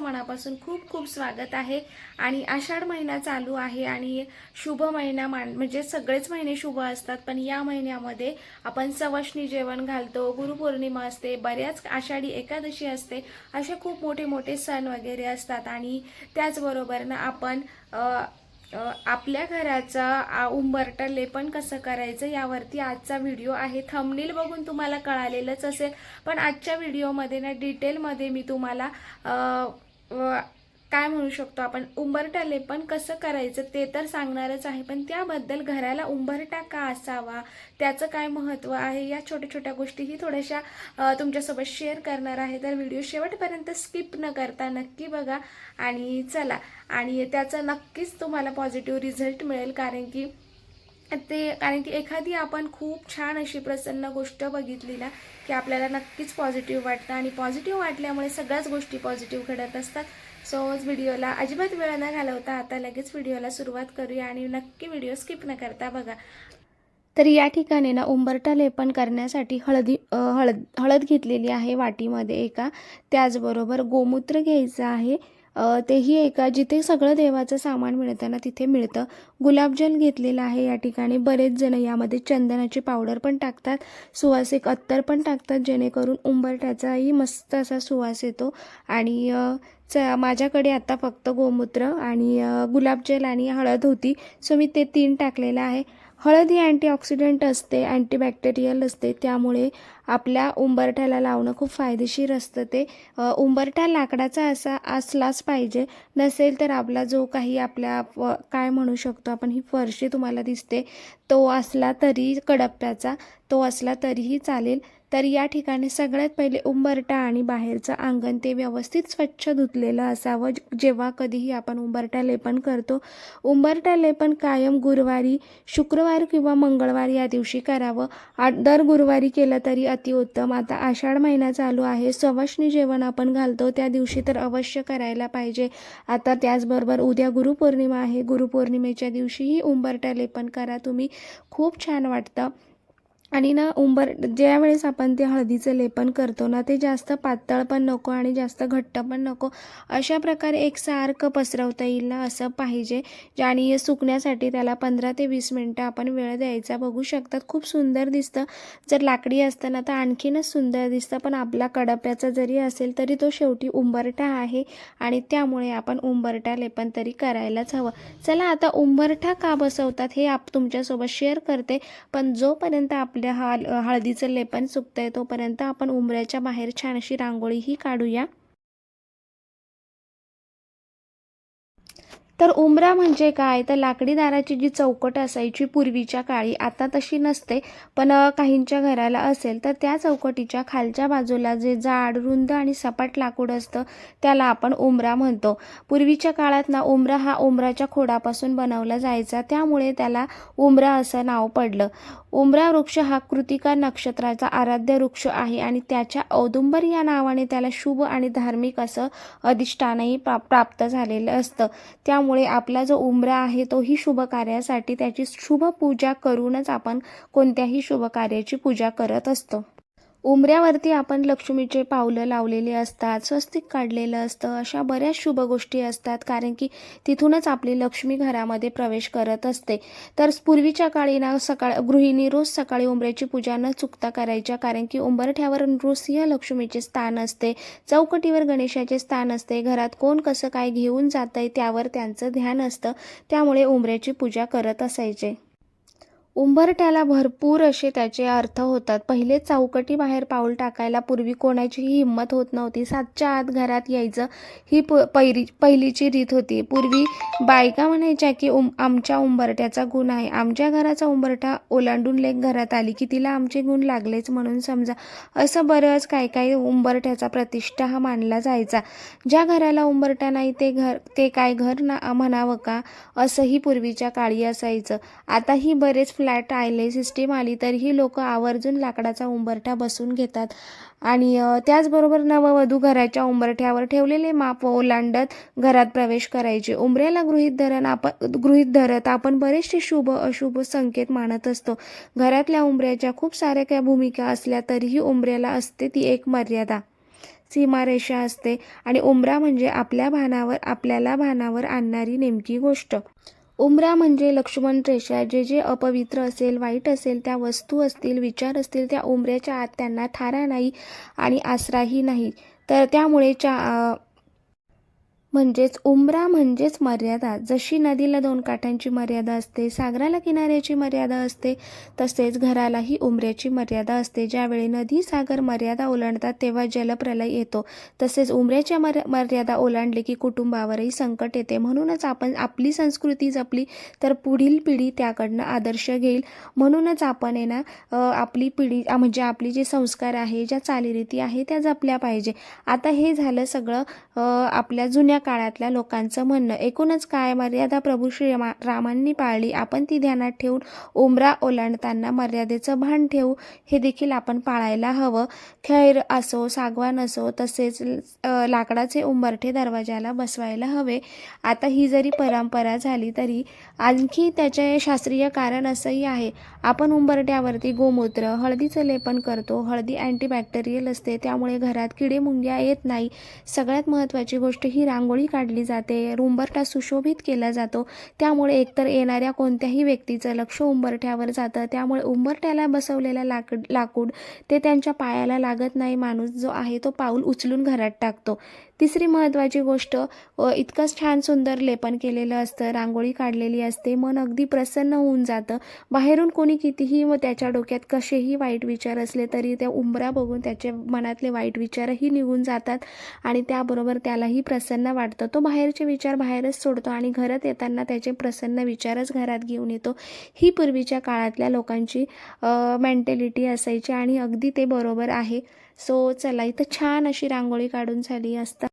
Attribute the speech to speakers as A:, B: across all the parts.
A: मनापासून मनापासून खूप खूप स्वागत आहे. आणि आषाढ महिना चालू आहे आणि शुभ महिना मान म्हणजे सगळेच महिने शुभ असतात. पण या महिन्यामध्ये आपण सवशनी जेवण घालतो गुरुपौर्णिमा असते बऱ्याच आषाढी एकादशी असते असे खूप मोठे मोठे सण वगैरे असतात. आणि त्याचबरोबर ना आपण आपल्या घराचा आ, उंबरटा लेपन कसं करायचं यावरती आजचा व्हिडिओ आहे. थंबनेल बघून तुम्हाला कळालेलंच असेल. पण आजच्या व्हिडिओमध्ये ना डिटेलमध्ये मी तुम्हाला आ... काय म्हणू शकतो आपण? उंबरटा लेपन कसं करायचं ते तर सांगणारच आहे. पण त्याबद्दल घराला उंबरटा का असावा? त्याचं काय महत्त्व आहे? या छोट्या छोट्या गोष्टीही थोड्याशा तुमच्यासोबत शेअर करणार आहे. तर व्हिडिओ शेवटपर्यंत स्किप न करता नक्की बघा. आणि चला. आणि त्याचा नक्कीच तुम्हाला पॉझिटिव्ह रिझल्ट मिळेल. कारण की ते कारण की एखादी आपण खूप छान अशी प्रसन्न गोष्ट बघितली ना की आपल्याला नक्कीच पॉझिटिव्ह वाटतं आणि पॉझिटिव्ह वाटल्यामुळे सगळ्याच गोष्टी पॉझिटिव्ह घडत असतात. सो व्हिडिओला अजिबात वेळ न घालवता आता लगेच व्हिडिओला सुरुवात करूया आणि नक्की व्हिडिओ स्किप न करता बघा. तर या ठिकाणी ना उंबरटा लेपन करण्यासाठी हळदी हळद हळद घेतलेली आहे वाटीमध्ये एका. त्याचबरोबर गोमूत्र घ्यायचं आहे. तेही एका जिथे सगळं देवाचं सामान मिळतं ना तिथे मिळतं. गुलाबजल घेतलेलं आहे या ठिकाणी. बरेच जण यामध्ये चंदनाची पावडर पण टाकतात सुवासिक अत्तर पण टाकतात जेणेकरून उंबरट्याचाही मस्त असा सुवास येतो. आणि च माझ्याकडे आता फक्त गोमूत्र आणि गुलाबजल आणि हळद होती. सो मी ते तीन टाकलेलं आहे. हळद ही अँटीऑक्सिडंट असते अँटीबॅक्टेरियल असते. त्यामुळे आपल्या उंबरठ्याला लावणं खूप फायदेशीर असतं ते. उंबरठा लाकडाचा असा असलाच पाहिजे. नसेल तर आपला जो काही आपल्या काय म्हणू शकतो आपण ही फरशी तुम्हाला दिसते तो असला तरी कडप्प्याचा तो असला तरीही चालेल. तर या ठिकाणी सगळ्यात पहिले उंबरटा आणि बाहेरचं अंगण ते व्यवस्थित स्वच्छ धुतलेलं असावं. जेव्हा कधीही आपण उंबरटा लेपन करतो उंबरटा लेपन कायम गुरुवारी शुक्रवार किंवा मंगळवार या दिवशी करावं. आ दर गुरुवारी केलं तरी अतिउत्तम. आता आषाढ महिना चालू आहे. सवाष्णी जेवण आपण घालतो. त्या दिवशी तर अवश्य करायला पाहिजे. आता त्याचबरोबर उद्या गुरुपौर्णिमा आहे. गुरुपौर्णिमेच्या दिवशीही उंबरटा लेपन करा. तुम्ही खूप छान वाटतं. आणि ना उंबर ज्या वेळेस आपण ते हळदीचं लेपन करतो ना ते जास्त पातळ पण नको आणि जास्त घट्ट पण नको. अशा प्रकारे एकसारखं पसरवता येईल ना असं पाहिजे. आणि सुकण्यासाठी त्याला पंधरा ते वीस मिनटं आपण वेळ द्यायचा. बघू शकतात खूप सुंदर दिसतं. जर लाकडी असतं ना तर आणखीनच सुंदर दिसतं. पण आपला कडप्याचा जरी असेल तरी तो शेवटी उंबरठा आहे. आणि त्यामुळे आपण उंबरठा लेपन तरी करायलाच हवं. चला आता उंबरठा का बसवतात हे आप तुमच्यासोबत शेअर करते. पण जोपर्यंत आपल्या हाल हळदीचं लेपन सुकतंय तोपर्यंत आपण उमऱ्याच्या बाहेर छान अशी रांगोळीही काढूया. तर उंबरा म्हणजे काय? तर लाकडी दाराची जी चौकट असायची पूर्वीच्या काळी आता तशी नसते पण काहींच्या घराला असेल तर त्या चौकटीच्या खालच्या बाजूला जे जाड रुंद आणि सपाट लाकूड असतं त्याला आपण उंबरा म्हणतो. पूर्वीच्या काळात ना उमरा हा उंबराच्या खोडापासून बनवला जायचा त्यामुळे त्याला उमरा असं नाव पडलं. उंबरा वृक्ष हा कृतिका नक्षत्राचा आराध्य वृक्ष आहे आणि त्याच्या औदुंबर या नावाने त्याला शुभ आणि धार्मिक असं अधिष्ठानही प्रा प्राप्त झालेलं असतं. त्यामुळे आपला जो उंबरा आहे तोही शुभ कार्यासाठी त्याची शुभ पूजा करूनच आपण कोणत्याही शुभ कार्याची पूजा करत असतो. उंबऱ्यावरती आपण लक्ष्मीचे पावलं लावलेले असतात स्वस्तिक काढलेलं असतं अशा बऱ्याच शुभ गोष्टी असतात. कारण की तिथूनच आपली लक्ष्मी घरामध्ये प्रवेश करत असते. तर पूर्वीच्या काळी ना सकाळ गृहिणी रोज सकाळी उंबऱ्याची पूजा न चुकता करायच्या. कारण की उंबरठ्यावर नृसिंह लक्ष्मीचे स्थान असते. चौकटीवर गणेशाचे स्थान असते. घरात कोण कसं काय घेऊन जातंय त्यावर त्यांचं ध्यान असतं. त्यामुळे उंबऱ्याची पूजा करत असायचे. उंबरठ्याला भरपूर असे त्याचे अर्थ होतात. पहिले चौकटी बाहेर पाऊल टाकायला पूर्वी कोणाचीही हिंमत होत नव्हती. सातच्या आत घरात यायचं ही प पहिली पहिलीची रीत होती. पूर्वी बायका म्हणायच्या की उम आमच्या उंबरट्याचा गुण आहे. आमच्या घराचा उंबरठा ओलांडून लेख घरात आली की तिला आमचे गुण लागलेच म्हणून समजा. असं बरंच काय काय उंबरठ्याचा प्रतिष्ठा हा मानला जायचा. ज्या घराला उंबरठा नाही ते घर ते काय घर ना म्हणावं का? असंही पूर्वीच्या काळी असायचं. आताही बरेच फ्लॅट आले सिस्टीम आली तरीही लोक आवर्जून लाकडाचा उंबरठा बसून घेतात. आणि त्याचबरोबर नववधू घराच्या उंबरठ्यावर ठेवलेले माप ओलांडत घरात प्रवेश करायचे. उंबऱ्याला गृहीत धरण आपण गृहीत धरत आपण बरेचसे शुभ अशुभ संकेत मानत असतो. घरातल्या उंबऱ्याच्या खूप साऱ्या काही भूमिका असल्या तरीही उंबऱ्याला असते ती एक मर्यादा. सीमारेषा असते आणि उमरा म्हणजे आपल्या भानावर आपल्याला भानावर आणणारी नेमकी गोष्ट. उमरा म्हणजे लक्ष्मण रेषा जे जे अपवित्र असेल वाईट असेल त्या वस्तू असतील विचार असतील त्या उमऱ्याच्या आत त्यांना थारा नाही आणि आसराही नाही. तर त्यामुळे चा म्हणजेच उमरा म्हणजेच मर्यादा. जशी नदीला दोन काठांची मर्यादा असते सागराला किनाऱ्याची मर्यादा असते तसेच घरालाही उमऱ्याची मर्यादा असते. ज्यावेळी नदी सागर मर्यादा ओलांडतात तेव्हा जलप्रलय येतो. तसेच उमऱ्याच्या मर मर्यादा ओलांडली की कुटुंबावरही संकट येते. म्हणूनच आपण आपली संस्कृती जपली तर पुढील पिढी त्याकडनं आदर्श घेईल. म्हणूनच आपण आहे ना आपली पिढी म्हणजे आपली जे संस्कार आहे ज्या चालीरीती आहे त्या जपल्या पाहिजे. आता हे झालं सगळं आपल्या जुन्या काळातल्या लोकांचं म्हणणं. एकूणच काय? मर्यादा प्रभू श्री रामांनी पाळली. आपण ती ध्यानात ठेवून उमरा ओलांडताना मर्यादेचं भान ठेवू हे देखील आपण पाळायला हवं. खैर असो सागवान असो तसेच लाकडाचे उंबरठे दरवाजाला बसवायला हवे. आता ही जरी परंपरा झाली तरी आणखी त्याचे शास्त्रीय कारण असंही आहे. आपण उंबरट्यावरती गोमूत्र हळदीचं लेपन करतो. हळदी अँटीबॅक्टेरियल असते त्यामुळे घरात किडे मुंग्या येत नाही. सगळ्यात महत्त्वाची गोष्ट ही रांगोळी काढली जाते. उंबरठा सुशोभित केला जातो. त्यामुळे एकतर येणाऱ्या कोणत्याही व्यक्तीचं लक्ष उंबरठ्यावर जातं. त्यामुळे उंबरठ्याला बसवलेलं लाकड लाकूड ते त्यांच्या पायाला लागत नाही माणूस जो आहे तो पाऊल उचलून घरात टाकतो. तिसरी महत्त्वाची गोष्ट इतकंच छान सुंदर लेपन केलेलं असतं रांगोळी काढलेली असते मन अगदी प्रसन्न होऊन जातं. बाहेरून कोणी कितीही व त्याच्या डोक्यात कसेही वाईट विचार असले तरी त्या उंबरा बघून त्याचे मनातले वाईट विचारही निघून जातात आणि त्याबरोबर त्यालाही प्रसन्न वाटतं. तो बाहेरचे विचार बाहेरच सोडतो आणि घरात येताना त्याचे प्रसन्न विचारच घरात घेऊन येतो. ही पूर्वीच्या काळातल्या लोकांची मेंटॅलिटी असायची आणि अगदी ते बरोबर आहे. सो चला इथं छान अशी रांगोळी काढून झाली असता.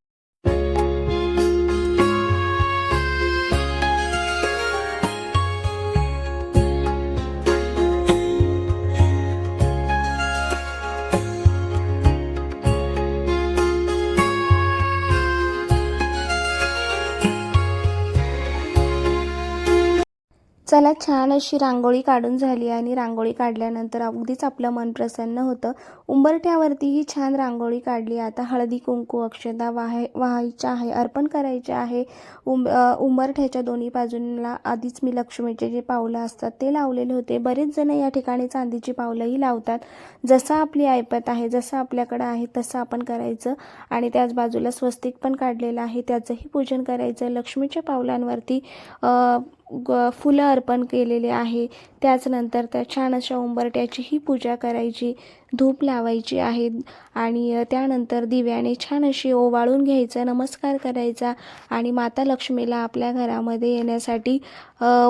A: चला छान अशी रांगोळी काढून झाली आणि रांगोळी काढल्यानंतर अगदीच आपलं मन प्रसन्न होतं. उंबरठ्यावरतीही छान रांगोळी काढली. आता हळदी कुंकू अक्षता वाहाय वाहायच्या आहे अर्पण करायचे आहे. उंब उंबरठ्याच्या दोन्ही बाजूंना आधीच मी लक्ष्मीचे जे पावलं असतात ते लावलेले होते. बरेच जण या ठिकाणी चांदीची पावलंही लावतात. जसं आपली ऐपत आहे जसं आपल्याकडं आहे तसं आपण करायचं. आणि त्याच बाजूला स्वस्तिक पण काढलेलं आहे. त्याचंही पूजन करायचं. लक्ष्मीच्या पावलांवरती ग फुलं अर्पण केलेले आहे. त्याचनंतर त्या छान अशा उंबरट्याचीही पूजा करायची. धूप लावायची आहे आणि त्यानंतर दिव्याने छान अशी ओवाळून घ्यायचं नमस्कार करायचा आणि माता लक्ष्मीला आपल्या घरामध्ये येण्यासाठी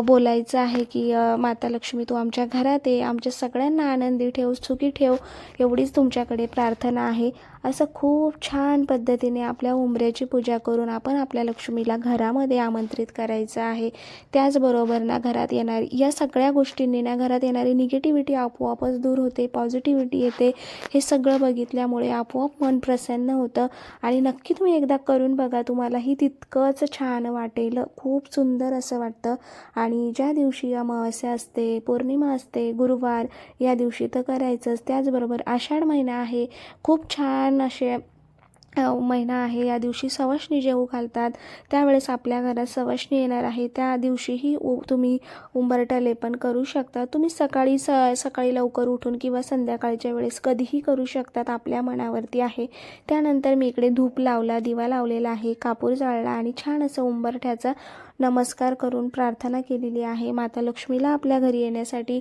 A: बोलायचं आहे की माता लक्ष्मी तू आमच्या घरात ये आमच्या सगळ्यांना आनंदी ठेव सुखी ठेव एवढीच तुमच्याकडे प्रार्थना आहे. असं खूप छान पद्धतीने आपल्या उंबऱ्याची पूजा करून आपण आपल्या लक्ष्मीला घरामध्ये आमंत्रित करायचं आहे. त्याचबरोबर ना घरात येणारी या सगळ्या गोष्टींनी ना घरात येणारी निगेटिव्हिटी आपोआपच दूर होते पॉझिटिव्हिटी येते. हे सगळं बघितल्यामुळे आपोआप मन प्रसन्न होतं. आणि नक्की तुम्ही एकदा करून बघा तुम्हालाही तितकंच छान वाटेल. खूप सुंदर असं वाटतं. आणि ज्या दिवशी अमावस्या असते पौर्णिमा असते गुरुवार या दिवशी तर करायचंच. त्याचबरोबर आषाढ महिना आहे. खूप छान असे महिना आहे या दिवशी सवाष्णी जेऊ घालतात. त्यावेळेस आपल्या घरात सवाष्णी येणार आहे. त्या दिवशीही उ तुम्ही उंबरठा लेपन करू शकता. तुम्ही सकाळी स सकाळी लवकर उठून किंवा संध्याकाळच्या वेळेस कधीही करू शकतात आपल्या मनावरती आहे. त्यानंतर मी इकडे धूप लावला दिवा लावलेला आहे कापूर जाळला आणि छान असं उंबरठ्याचा नमस्कार करून प्रार्थना केलेली आहे. माता लक्ष्मीला आपल्या घरी येण्यासाठी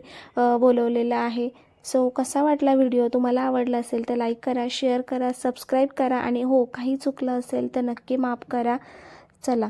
A: बोलवलेलं आहे. सो कसा वाटला व्हिडिओ तुम्हाला आवडला असेल तर लाईक करा शेअर करा सबस्क्राईब करा. आणि हो काही चुकलं असेल तर नक्की माफ करा. चला.